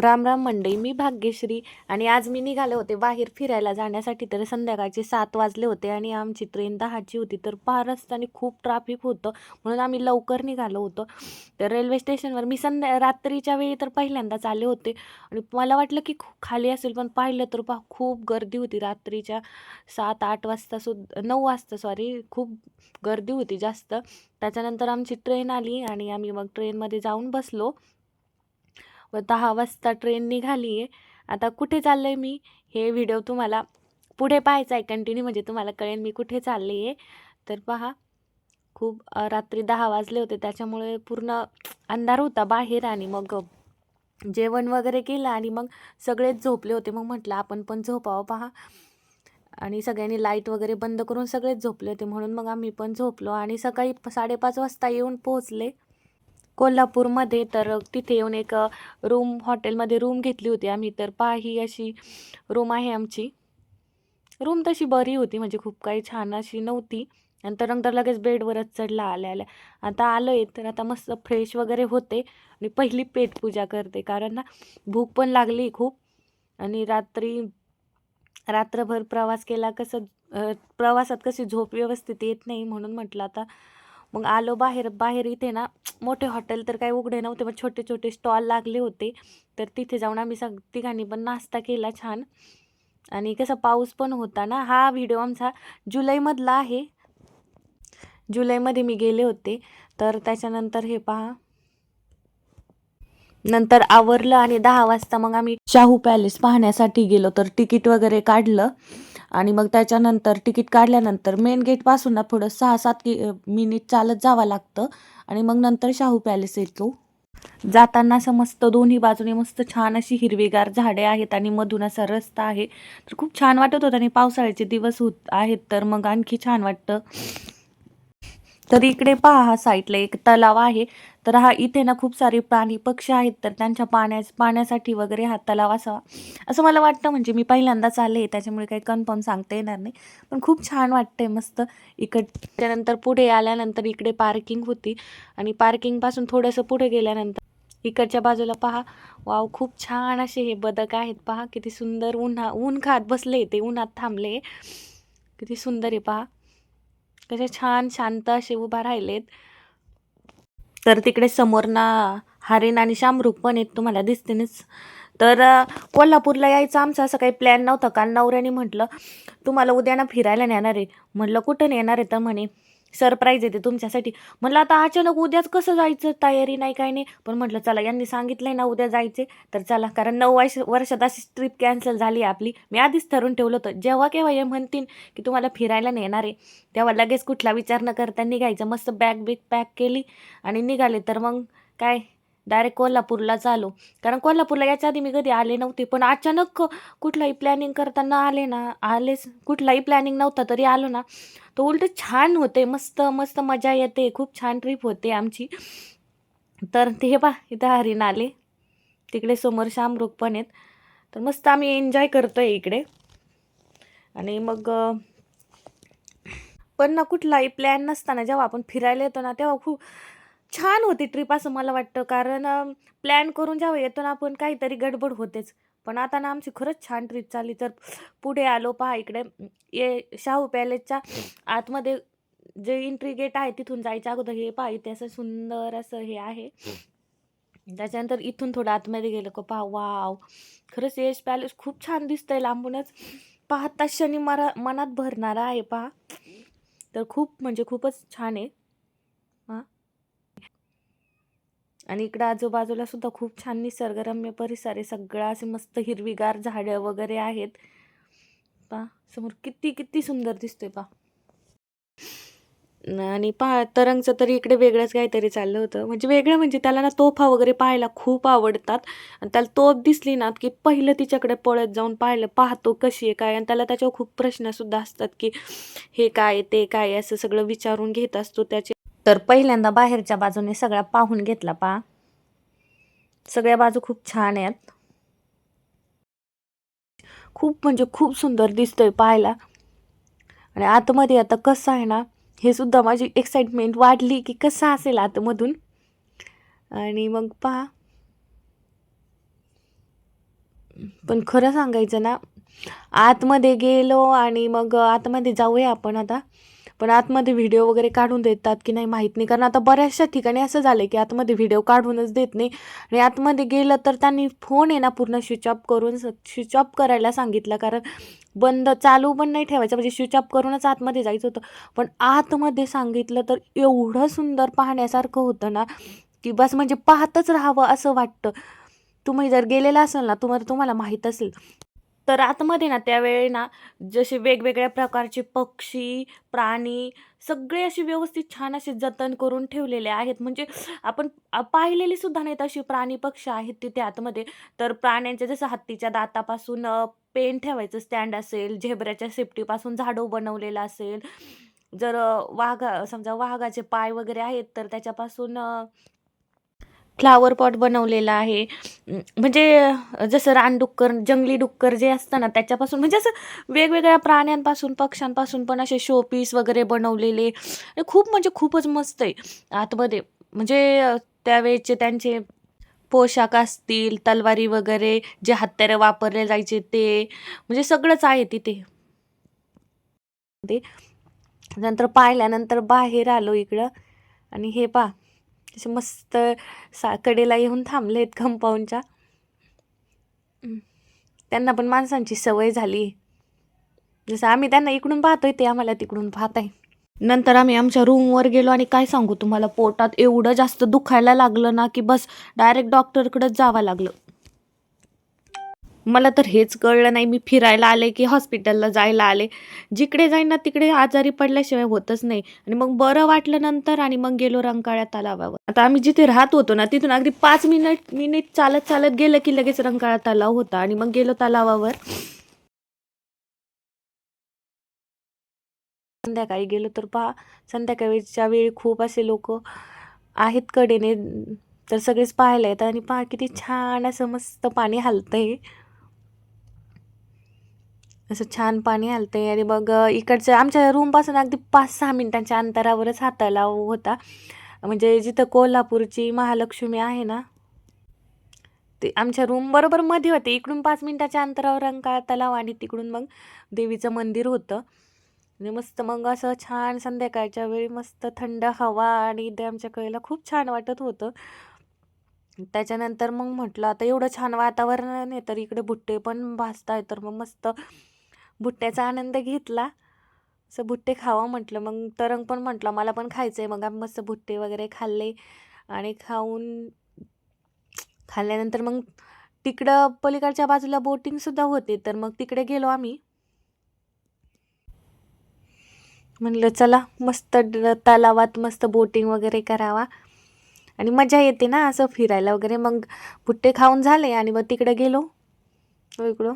राम राम मंडई मी भाग्यश्री. आणि आज मी निघाले होते बाहेर फिरायला जाण्यासाठी तर संध्याकाळचे सात वाजले होते आणि आमची ट्रेन दहाची होती. तर पार रस्त्याने खूप ट्राफिक होतं. म्हणून आम्ही लवकर निघालो होतो. तर रेल्वे स्टेशनवर मी संध्या रात्रीच्या वेळी तर पहिल्यांदाच आले होते. आणि मला वाटलं की खूप खाली असेल पण पाहिलं तर पहा खूप गर्दी होती. रात्रीच्या सात आठ वाजता सुद्धा नऊ वाजता सॉरी खूप गर्दी होती जास्त. त्याच्यानंतर आमची ट्रेन आली आणि आम्ही मग ट्रेनमध्ये जाऊन बसलो. व दहा वाजता ट्रेन निघाली आहे आता कुठे चाललं आहे मी? हे व्हिडिओ तुम्हाला पुढे पाहायचा आहे कंटिन्यू म्हणजे तुम्हाला कळेल मी कुठे चालले आहे तर पहा खूप रात्री दहा वाजले होते. त्याच्यामुळे पूर्ण अंधार होता बाहेर आणि मग जेवण वगैरे केलं आणि मग सगळेच झोपले होते. मग म्हटलं आपण पण झोपावं पहा. आणि सगळ्यांनी लाइट वगैरे बंद करून सगळेच झोपले होते. म्हणून मग आम्ही पण झोपलो आणि सकाळी साडेपाच वाजता येऊन पोहोचले. कोल्हापूरमध्ये तर तिथे येऊन एक रूम हॉटेलमध्ये रूम घेतली होती आम्ही. तर पहा ही अशी रूम आहे आमची. रूम तशी बरी होती म्हणजे खूप काही छान अशी नव्हती. आणि तर नंतर लगेच बेडवरच चढला आल्या आल्या आता आलो आहे तर आता मस्त फ्रेश वगैरे होते. आणि पहिली पेटपूजा करते कारण ना भूक पण लागली खूप. आणि रात्री रात्रभर प्रवास केला कसं प्रवासात कशी झोप व्यवस्थित येत नाही म्हणून म्हटलं आता मग आलो बाहेर बाहेर इथे ना मोठे हॉटेल तर काही उघडे नव्हते मग छोटे छोटे स्टॉल लागले होते. तर तिथे जाऊन आम्ही सग तिघांनी पण नाश्ता केला छान. आणि कसं पाऊस पण होता ना हा व्हिडिओ आमचा जुलैमधला आहे. जुलैमध्ये मी गेले होते. तर त्याच्यानंतर हे पहा. नंतर आवरलं आणि दहा वाजता मग आम्ही शाहू पॅलेस पाहण्यासाठी गेलो. तर तिकीट वगैरे काढलं. आणि मग त्याच्यानंतर तिकीट काढल्यानंतर मेन गेटपासून ना पुढं सहा सात कि मिनिट चालत जावं लागतं. आणि मग नंतर शाहू पॅलेस येतो. जाताना असं मस्त दोन्ही बाजूने मस्त छान अशी हिरवीगार झाडे आहेत आणि मधून असा रस्ता आहे. तर खूप छान वाटत होतं आणि पावसाळ्याचे दिवस होत आहेत तर मग आणखी छान वाटतं. तर इकडे पहा हा साईडला एक तलाव आहे. तर हा इथे ना खूप सारे प्राणी पक्षी आहेत तर त्यांच्या पाण्या पाण्यासाठी वगैरे हा तलाव असावा. असं मला वाटतं म्हणजे मी पहिल्यांदाच आले त्याच्यामुळे काही कन्फर्म सांगता येणार नाही. पण खूप छान वाटते मस्त. इकडच्यानंतर पुढे आल्यानंतर इकडे पार्किंग होती आणि पार्किंगपासून थोडंसं पुढे गेल्यानंतर इकडच्या बाजूला पहा. वाव खूप छान असे हे बदक आहेत. पहा किती सुंदर उन्हा ऊन खात बसले ते उन्हात थांबले. किती सुंदर आहे पहा. कसे छान शांत असे उभा राहिलेत. तर तिकडे समोर ना हरिण आणि शामरुख पण आहेत तुम्हाला दिसतीनच तर कोल्हापूरला यायचं आमचा असं काही प्लॅन नव्हता. काल नवऱ्याने म्हटलं तुम्हाला उद्या ना फिरायला नेणार आहे. म्हटलं कुठं नेणार आहे? तर म्हणे सरप्राईज येते तुमच्यासाठी. म्हटलं आता अचानक उद्याच कसं जायचं? तयारी नाही काही नाही. पण म्हटलं चला यांनी सांगितलंय ना उद्या जायचे. तर चला कारण नऊ वर्ष वर्षात अशी ट्रिप कॅन्सल झाली आपली. मी आधीच ठरून ठेवलं होतं जेव्हा केव्हा हे म्हणतील की तुम्हाला फिरायला नेणार आहे तेव्हा लगेच कुठला विचार न करता निघायचं. मस्त बॅग बिग पॅक केली आणि निघाले. तर मग काय? डायरेक्ट कोल्हापूरला चालू. कारण कोल्हापूरला याच्या आधी मी कधी आले नव्हते पण अचानक कुठलाही प्लॅनिंग करताना आले ना आलेच. कुठलाही प्लॅनिंग नव्हता तरी आलो ना. तो उलट छान होते मस्त मस्त मजा येते. खूप छान ट्रिप होते आमची. तर ते हे पा इथं हरिण आले. तिकडे समोर शामरुख पण आहेत. तर मस्त आम्ही एन्जॉय करतो आहे इकडे. आणि मग पण ना कुठलाही प्लॅन नसताना जेव्हा आपण फिरायला येतो ना तेव्हा खूप छान होती ट्रिप असं मला वाटतं. कारण प्लॅन करून जेव्हा येतो ना आपण काहीतरी गडबड होतेच. पण आता ना आमची खरंच छान ट्रिप चालली. तर पुढे आलो पहा इकडे ये शाहू पॅलेसच्या आतमध्ये जे एंट्री गेट आहे तिथून जायच्या अगोदर हे पहा इथे असं सुंदर असं हे आहे. त्याच्यानंतर इथून थोडं आतमध्ये गेलं का पहा वाव खरंच यश पॅलेस खूप छान दिसतंय लांबूनच. पाहता क्षणी मरा मनात भरणारा आहे पहा. तर खूप म्हणजे खूपच छान आहे हां आणि इकडं आजूबाजूला सुद्धा खूप छान निसर्गरम्य परिसर आहे. सगळं असे मस्त हिरवीगार झाडं वगैरे आहेत. पहा समोर किती किती सुंदर दिसतोय पहा आणि पहा तरंगचं तरी इकडे वेगळंच काहीतरी चाललं होतं. म्हणजे वेगळं म्हणजे त्याला ना तोफा वगैरे पाहायला खूप आवडतात. आणि त्याला तोफ दिसली ना की पहिलं तिच्याकडे पळत जाऊन पाहिलं पाहतो कशी आहे काय. आणि त्याला त्याच्यावर खूप प्रश्नसुद्धा असतात की हे काय ते काय असं सगळं विचारून घेत असतो त्याचे. तर पहिल्यांदा बाहेरच्या बाजूने सगळा पाहून घेतला पहा सगळ्या बाजू खूप छान आहेत. खूप म्हणजे खूप सुंदर दिसतोय पाहायला. आणि आतमध्ये आता कसं आहे ना हे सुद्धा माझी एक्साइटमेंट वाढली की कसं असेल आतमधून. आणि मग पहा. पण खरं सांगायचं ना आतमध्ये गेलो आणि मग आतमध्ये जाऊया आपण आता. पण आतमध्ये व्हिडिओ वगैरे काढून देतात की नाही माहीत नाही. कारण आता बऱ्याचशा ठिकाणी असं झालं की आतमध्ये व्हिडिओ काढूनच देत नाही. आणि आतमध्ये गेलं तर त्यांनी फोन आहे ना पूर्ण स्विच ऑफ करून स्विच ऑफ करायला सांगितलं. कारण बंद चालू पण नाही ठेवायचं. म्हणजे स्विच ऑफ करूनच आतमध्ये जायचं होतं. पण आतमध्ये सांगितलं तर एवढं सुंदर पाहण्यासारखं होतं ना की बस म्हणजे पाहतच राहावं असं वाटतं. तुम्ही जर गेलेला असाल ना तुम्हाला तुम्हाला माहीत असेल. तर आतमध्ये ना त्यावेळी ना जसे वेगवेगळ्या प्रकारचे पक्षी प्राणी सगळे असे व्यवस्थित छान असे जतन करून ठेवलेले आहेत. म्हणजे आपण पाहिलेले सुद्धा नाहीत अशी प्राणी पक्षी आहेत तिथे आतमध्ये. तर प्राण्यांच्या जसं हत्तीच्या दातापासून पेन ठेवायचं स्टँड असेल झेब्राच्या सेफ्टीपासून झाडू बनवलेलं असेल. जर वाघा समजा वाघाचे पाय वगैरे आहेत तर त्याच्यापासून फ्लावर पॉट बनवलेला आहे. म्हणजे जसं रानडुक्कर जंगली डुक्कर जे असतं ना त्याच्यापासून म्हणजे असं वेगवेगळ्या प्राण्यांपासून पक्ष्यांपासून पण असे शोपीस वगैरे बनवलेले. खूप म्हणजे खूपच मस्त आहे. आतमध्ये म्हणजे त्यावेळेचे त्यांचे पोशाख असतील तलवारी वगैरे जे हत्यारं वापरले जायचे ते म्हणजे सगळंच आहे तिथे. ते. नंतर पाहिल्यानंतर बाहेर आलो इकडं. आणि हे पा असे मस्त सा कडेला येऊन थांबलेत कंपाऊंडच्या त्यांना पण माणसांची सवय झाली. जसं आम्ही त्यांना इकडून पाहतोय ते आम्हाला तिकडून पाहत आहे नंतर आम्ही आमच्या रूमवर गेलो आणि काय सांगू तुम्हाला पोटात एवढं जास्त दुखायला लागलं ना की बस डायरेक्ट डॉक्टरकडेच जावं लागलं. मला तर हेच कळलं नाही. मी फिरायला आले की हॉस्पिटलला जायला आले. जिकडे जाईन ना तिकडे आजारी पडल्याशिवाय होतच नाही. आणि मग बरं वाटलं नंतर आणि मग गेलो रंकाळ्या तलावावर. आता आम्ही जिथे राहत होतो ना तिथून अगदी पाच मिनिट मिनिट चालत चालत गेलं की लगेच रंकाळा तलाव होता. आणि मग गेलो तलावावर. संध्याकाळी गेलो तर पहा संध्याकाळच्या वेळी खूप असे लोक आहेत कडेने. तर सगळेच पाहायला येतात आणि पहा किती छान असं मस्त पाणी हलतंय. असं छान पाणी हलतंय आणि मग इकडच्या आमच्या रूमपासून अगदी पाच सहा मिनिटांच्या अंतरावरच हा तलाव होता. म्हणजे जिथं कोल्हापूरची महालक्ष्मी आहे ना ते आमच्या रूम बरोबर मध्ये होते. इकडून पाच मिनिटाच्या अंतरावर रंकाळा तलाव आणि तिकडून मग देवीचं मंदिर होतं. आणि मस्त मग असं छान संध्याकाळच्या वेळी मस्त थंड हवा आणि ते आमच्या कळीला खूप छान वाटत होतं. त्याच्यानंतर मग म्हटलं आता एवढं छान वातावरण आहे तर इकडे भुट्टे पण भाजताय तर मग मस्त भुट्ट्याचा आनंद घेतला. असं भुट्टे खावं म्हटलं. मग तरंग पण म्हटलं मला पण खायचं आहे मग आम्ही मस्त भुट्टे वगैरे खाल्ले आणि खाऊन खाल्ल्यानंतर मग तिकडं पलीकडच्या बाजूला बोटिंगसुद्धा होते. तर मग तिकडे गेलो आम्ही. म्हणलं चला मस्त ड- तलावात मस्त बोटिंग वगैरे करावा. आणि मजा येते ना असं फिरायला वगैरे. मग भुट्टे खाऊन झाले आणि मग तिकडे गेलो. हो इकडं.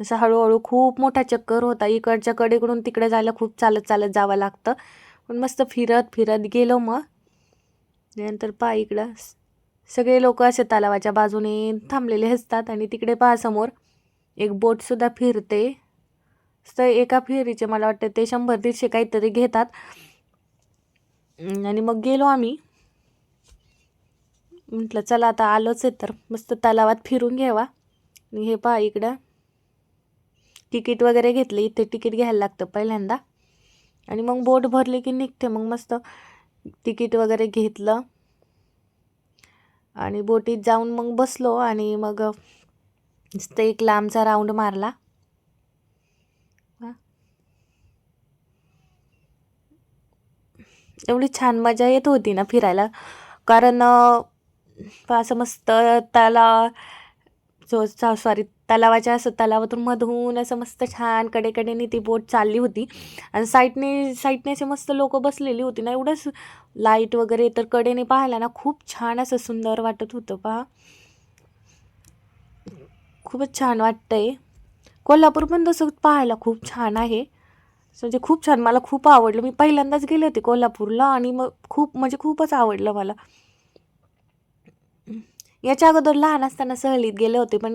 असं हळूहळू खूप मोठा चक्कर होता. इकडच्या कडेकडून तिकडे जायला खूप चालत चालत जावं लागतं. पण मस्त फिरत फिरत गेलो मग. नंतर पहा इकडं सगळे लोक असे तलावाच्या बाजूने थांबलेले असतात आणि तिकडे पहा समोर एक बोटसुद्धा फिरते. तर एका फेरीचे मला वाटतं ते शंभर दीडशे काहीतरी घेतात. आणि मग गेलो आम्ही. म्हटलं चला आता आलोच आहे तर मस्त तलावात फिरून घ्यावा. हे पहा इकडं. तिकीट वगैरे घेतले इथे तिकीट घ्यायला लागतं पहिल्यांदा. आणि मग बोट भरली की निघते मग मस्त तिकीट वगैरे घेतलं. आणि बोटीत जाऊन मग बसलो आणि मग नुसतं एक लांबचा राऊंड मारला. एवढी छान मजा येत होती ना फिरायला. कारण असं मस्त त्याला जो सॉरी तलावाच्या असं तलावातून मधून असं मस्त छान कडेकडेने ती बोट चालली होती. आणि साईडने साईडने असे मस्त लोक बसलेली होती ना एवढंच लाइट वगैरे तर कडेने पाहायला ना खूप छान असं सुंदर वाटत होतं पहा. खूपच छान वाटतंय. कोल्हापूर पण तसं पाहायला खूप छान आहे. म्हणजे खूप छान मला खूप आवडलं. मी पहिल्यांदाच गेले होते कोल्हापूरला आणि मग खूप म्हणजे खूपच आवडलं मला. याच्या अगोदर लहान असताना सहलीत गेले होते पण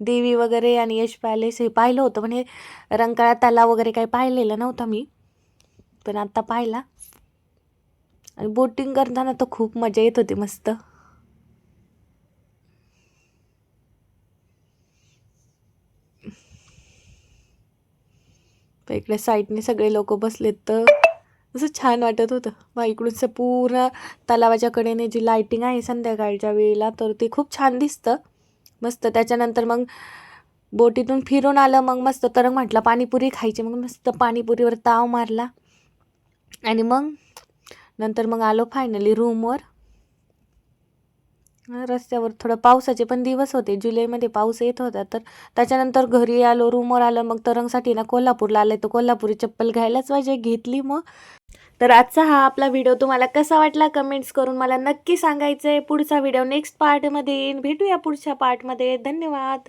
देवी वगैरे आणि यश पॅलेस हे पाहिलं होतं पण हे रंकाळा तलाव वगैरे काही पाहिलेलं नव्हतं मी. पण आत्ता पाहिला. आणि बोटिंग करताना तर खूप मजा येत होती मस्त. तर इकडे साईडने सगळे लोक बसलेत तर असं छान वाटत होतं. मग इकडूनचं पूर्ण तलावाच्या कडेने जी लाईटिंग आहे संध्याकाळच्या वेळेला तर ते खूप छान दिसतं. मस्त. त्याच्यानंतर मग बोटीतून फिरून आलं मग मस्त तरंग म्हटलं पाणीपुरी खायची. मग मस्त पाणीपुरीवर ताव मारला. आणि मग नंतर मग आलो फायनली रूमवर रस्त्यावर थोडं पावसाचे पण दिवस होते. जुलैमध्ये पाऊस येत होता तर त्याच्यानंतर घरी आलो रूमवर आलं मग तरंगसाठी ना कोल्हापूरला आलं तर कोल्हापुरी चप्पल घ्यायलाच पाहिजे घेतली मग. तर आजचा हा आपला व्हिडिओ तुम्हाला कसा वाटला कमेंट्स करून मला नक्की सांगायचं आहे पुढचा व्हिडिओ नेक्स्ट पार्टमध्ये येईन. भेटूया पुढच्या पार्टमध्ये. धन्यवाद.